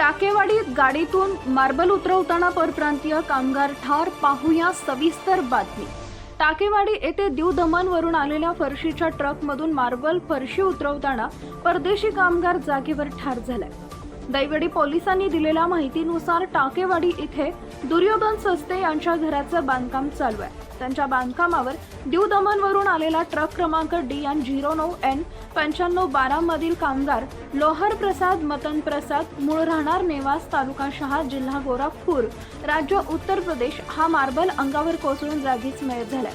टाकेवाडीत गाडीतून मार्बल उतरवताना परप्रांतीय कामगार ठार पाहूया सविस्तर बातमी. टाकेवाडी येथे दीव दमनवरून आलेल्या फरशीच्या ट्रकमधून मार्बल फरशी उतरवताना परदेशी कामगार जागेवर ठार झालाय. दैवडी पोलिसांनी दिलेल्या माहितीनुसार टाकेवाडी इथे दुर्योधन सस्ते यांच्या घराचं बांधकाम चालू आहे. त्यांच्या बांधकामावर दीव दमनवरून आलेला ट्रक क्रमांक डी एन झिरो नऊ एन पंच्याण्णव बारा मधील कामगार लोहर प्रसाद मतन प्रसाद मूळ राहणार नेवास तालुका शहा जिल्हा गोरखपूर. राज्य उत्तर प्रदेश हा मार्बल अंगावर कोसळून जागीच मयत झालाय.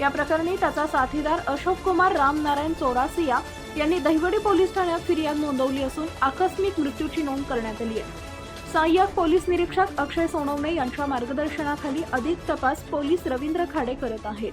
या प्रकरणी त्याचा साथीदार अशोक कुमार रामनारायण चौरासिया यांनी दहिवडी पोलीस ठाण्यात फिर्याद नोंदवली असून आकस्मिक मृत्यूची नोंद करण्यात आली आहे. सहाय्यक पोलीस निरीक्षक अक्षय सोनवणे यांच्या मार्गदर्शनाखाली अधिक तपास पोलीस रवींद्र खाडे करत आहेत.